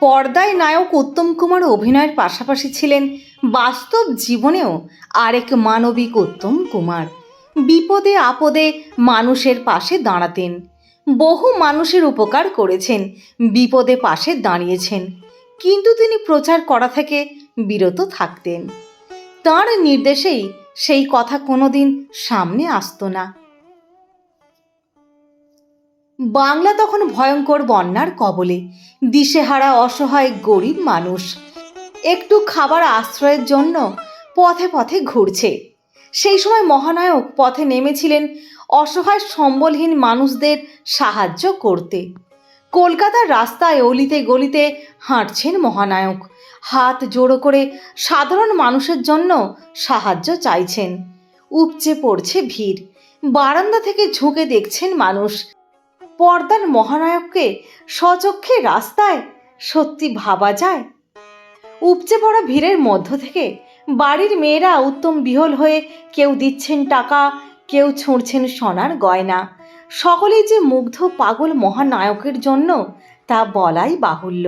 পর্দায় নায়ক উত্তম কুমার অভিনয়ের পাশাপাশি ছিলেন বাস্তব জীবনেও আরেক মানবিক উত্তম কুমার। বিপদে আপদে মানুষের পাশে দাঁড়াতেন। বহু মানুষের উপকার করেছেন, বিপদে পাশে দাঁড়িয়েছেন। কিন্তু তিনি প্রচার করা থেকে বিরত থাকতেন। তাঁর নির্দেশেই সেই কথা কোনোদিন সামনে আসতো না। বাংলা তখন ভয়ঙ্কর বন্যার কবলে, দিশেহারা অসহায় গরিব মানুষ। একটু খাবার আশ্রয়ের জন্য পথে পথে ঘুরছে। সেই সময় মহানায়ক পথে নেমেছিলেন অসহায় সম্বলহীন মানুষদের সাহায্য করতে। কলকাতার রাস্তায় অলিতে গলিতে হাঁটছেন মহানায়ক। হাত জোড়ো করে সাধারণ মানুষের জন্য সাহায্য চাইছেন। উপচে পড়ছে ভিড়। বারান্দা থেকে ঝুঁকে দেখছেন মানুষ। পর্দার মহানায়ককে স্বচক্ষে রাস্তায় সত্যি ভাবা যায়? উপচে পড়া ভিড়ের মধ্য থেকে বাড়ির মেয়েরা উত্তম বিহল হয়ে কেউ দিচ্ছেন টাকা, কেউ ছুঁড়ছেন সোনার গয়না। সকলেই যে মুগ্ধ পাগল মহানায়কের জন্য তা বলাই বাহুল্য।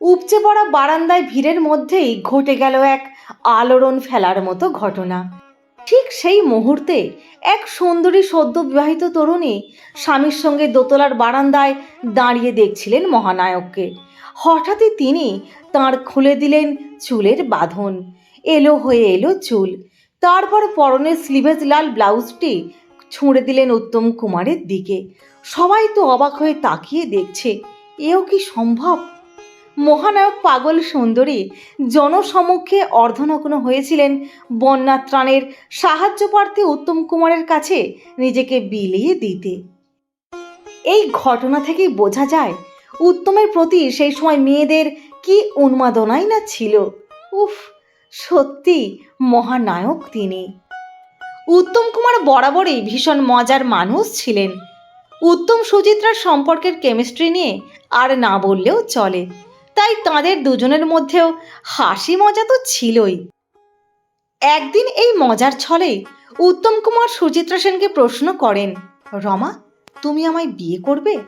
উপচে পড়া বারান্দায় ভিড়ের মধ্যেই ঘটে গেল এক আলোড়ন ফেলার মতো ঘটনা। ঠিক সেই মুহূর্তে এক সুন্দরী সদ্য বিবাহিত তরুণী স্বামীর সঙ্গে দোতলার বারান্দায় দাঁড়িয়ে দেখছিলেন মহানায়ককে। হঠাৎই তিনি তার খুলে দিলেন চুলের বাঁধন। এলো হয়ে এলো চুল। তারপর পরনের স্লিভেজ লাল ব্লাউজটি ছুঁড়ে দিলেন উত্তম কুমারের দিকে। সবাই তো অবাক হয়ে তাকিয়ে দেখছে, এও কি সম্ভব? মহানায়ক পাগল সুন্দরী জনসমক্ষে অর্ধনগ্ন হয়েছিলেন বন্যা ত্রাণের সাহায্য প্রার্থী উত্তম কুমারের কাছে নিজেকে বিলিয়ে দিতে। এই ঘটনা থেকেই বোঝা যায়, উত্তমের প্রতি সেই সময় মেয়েদের কি উন্মাদনাই না ছিল। উফ, সত্যি মহানায়ক তিনি। উত্তম কুমার বরাবরই ভীষণ মজার মানুষ ছিলেন। উত্তম সুচিত্রার সম্পর্কের কেমিস্ট্রি নিয়ে আর না বললেও চলে। তাই তাদের দুজনের মধ্যেও হাসি মজা তো ছিলই। একদিন এই মজার ছলে উত্তম কুমার সুচিত্রা সেনকে প্রশ্ন করেন, রমা, তুমি আমায় বিয়ে করবে?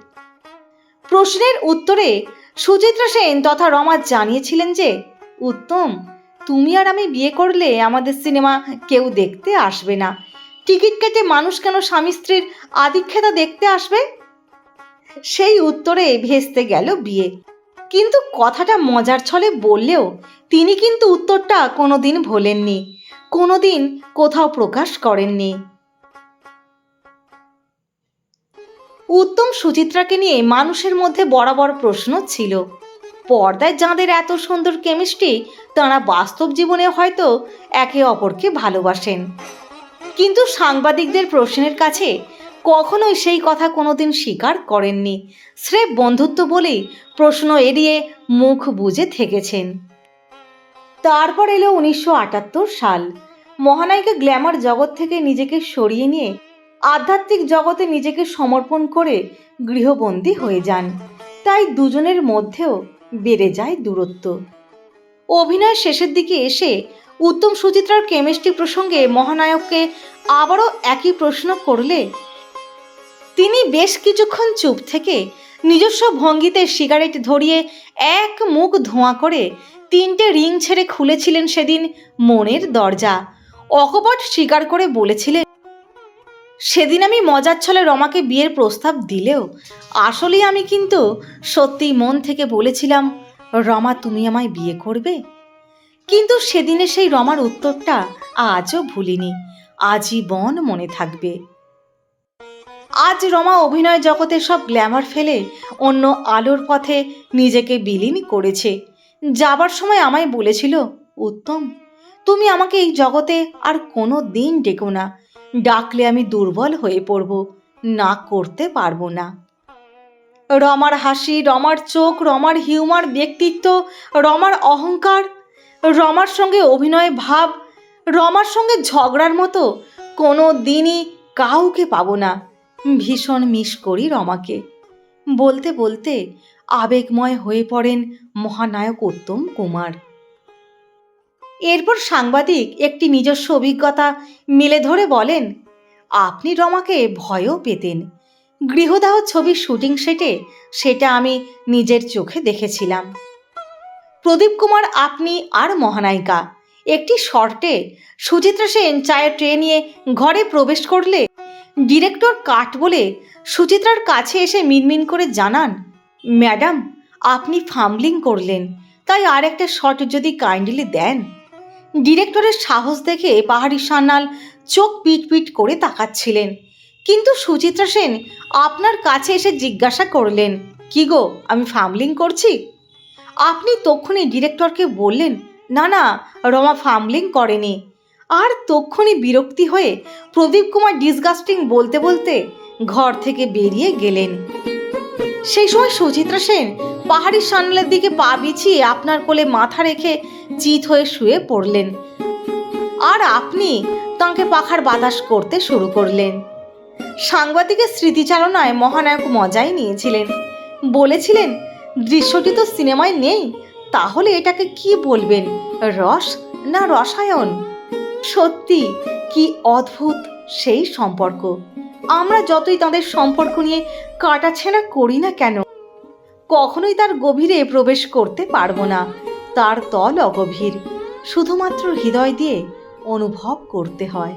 প্রশ্নের উত্তরে সুচিত্রা সেন তথা রমা জানিয়েছিলেন যে, উত্তম, তুমি আর আমি বিয়ে করলে আমাদের সিনেমা কেউ দেখতে আসবে না। টিকিট কেটে মানুষ কেন স্বামী স্ত্রীর আদিক্ষেতা দেখতে আসবে? সেই উত্তরে ভেস্তে গেল বিয়ে। কিন্তু কথাটা মজার ছলে বললেও তিনি কিন্তু উত্তরটা কোনোদিন ভোলেননি, কোনোদিন কোথাও প্রকাশ করেননি। উত্তম সুচিত্রাকে নিয়ে মানুষের মধ্যে বরাবর প্রশ্ন ছিল, পর্দায় যাঁদের এত সুন্দর কেমিস্ট্রি তাঁরা বাস্তব জীবনে হয়তো একে অপরকে ভালোবাসেন। কিন্তু সাংবাদিকদের প্রশ্নের কাছে কখনোই সেই কথা কোনোদিন স্বীকার করেননি। স্রেফ বন্ধুত্ব বলেই প্রশ্ন এড়িয়ে মুখ বুজে থেকেছেন। তারপর এলো উনিশশো আটাত্তর সাল। মহানায়িকা গ্ল্যামার জগৎ থেকে নিজেকে সরিয়ে নিয়ে আধ্যাত্মিক জগতে নিজেকে সমর্পণ করে গৃহবন্দী হয়ে যান। তাই দুজনের মধ্যেও বেড়ে যায় দূরত্ব। অভিনয় শেষের দিকে এসে উত্তম সুচিত্রার কেমিস্ট্রি প্রসঙ্গে মহানায়ককে আবারও একই প্রশ্ন করলে তিনি বেশ কিছুক্ষণ চুপ থেকে নিজস্ব ভঙ্গিতে সিগারেট ধরিয়ে এক মুখ ধোঁয়া করে তিনটে রিং ছেড়ে খুলেছিলেন সেদিন মনের দরজা। অকপট স্বীকার করে বলেছিলেন, সেদিন আমি মজার ছলে রমাকে বিয়ের প্রস্তাব দিলেও আসলেই আমি কিন্তু সত্যিই মন থেকে বলেছিলাম, রমা তুমি আমায় বিয়ে করবে। কিন্তু সেদিনে সেই রমার উত্তরটা আজও ভুলিনি, আজীবন মনে থাকবে। আজ রমা অভিনয় জগতে সব গ্ল্যামার ফেলে অন্য আলোর পথে নিজেকে বিলীন করেছে। যাবার সময় আমায় বলেছিল, উত্তম, তুমি আমাকে এই জগতে আর কোনো দিন ডেকো না। ডাকলে আমি দুর্বল হয়ে পড়ব, না করতে পারব না। রমার হাসি, রমার চোখ, রমার হিউমার ব্যক্তিত্ব, রমার অহংকার, রমার সঙ্গে অভিনয় ভাব, রমার সঙ্গে ঝগড়ার মতো কোনো দিনই কাউকে পাবো না। ভীষণ মিস করি রমাকে। বলতে বলতে আবেগময় হয়ে পড়েন মহানায়ক উত্তম কুমার। এরপর সাংবাদিক একটি নিজস্ব অভিজ্ঞতা মেলে ধরে বলেন, আপনি রমাকে ভয়ও পেতেন। গৃহদাহ ছবির শুটিং সেটে সেটা আমি নিজের চোখে দেখেছিলাম। প্রদীপ কুমার আপনি আর মহানায়িকা একটি শর্টে সুচিত্রা সেন চায়ের ট্রে নিয়ে ঘরে প্রবেশ করলে ডিরেক্টর কাট বলে সুচিত্রার কাছে এসে মিনমিন করে জানান, ম্যাডাম, আপনি ফাম্বলিং করলেন, তাই আর একটা শট যদি কাইন্ডলি দেন। ডিরেক্টরের সাহস দেখে পাহাড়ি সান্যাল চোখ পিট পিট করে তাকাচ্ছিলেন। কিন্তু সুচিত্রা সেন আপনার কাছে এসে জিজ্ঞাসা করলেন, কি গো, আমি ফাম্বলিং করছি? আপনি তক্ষুনি ডিরেক্টরকে বললেন না না, রমা ফাম্বলিং করেনি। আর তক্ষুনি বিরক্তি হয়ে প্রদীপ কুমার ডিসগাস্টিং বলতে বলতে ঘর থেকে বেরিয়ে গেলেন। সেই সময় সুচিত্রা সেন পাহাড়ি সান্যালের দিকে পা বিছিয়ে আপনার কোলে মাথা রেখে চিত হয়ে শুয়ে পড়লেন। আর আপনি তাঁকে পাখার বাতাস করতে শুরু করলেন। সাংবাদিকের স্মৃতিচারণায় মহানায়ক মজাই নিয়েছিলেন। বলেছিলেন, দৃশ্যটি তো সিনেমায় নেই তাহলে এটাকে কি বলবেন? রস না রসায়ন? সত্যি, কি অদ্ভুত সেই সম্পর্ক। আমরা যতই তাদের সম্পর্ক নিয়ে কাটাছেঁড়া করি না কেন, কখনোই তার গভীরে প্রবেশ করতে পারব না। তার তল অগভীর, শুধুমাত্র হৃদয় দিয়ে অনুভব করতে হয়।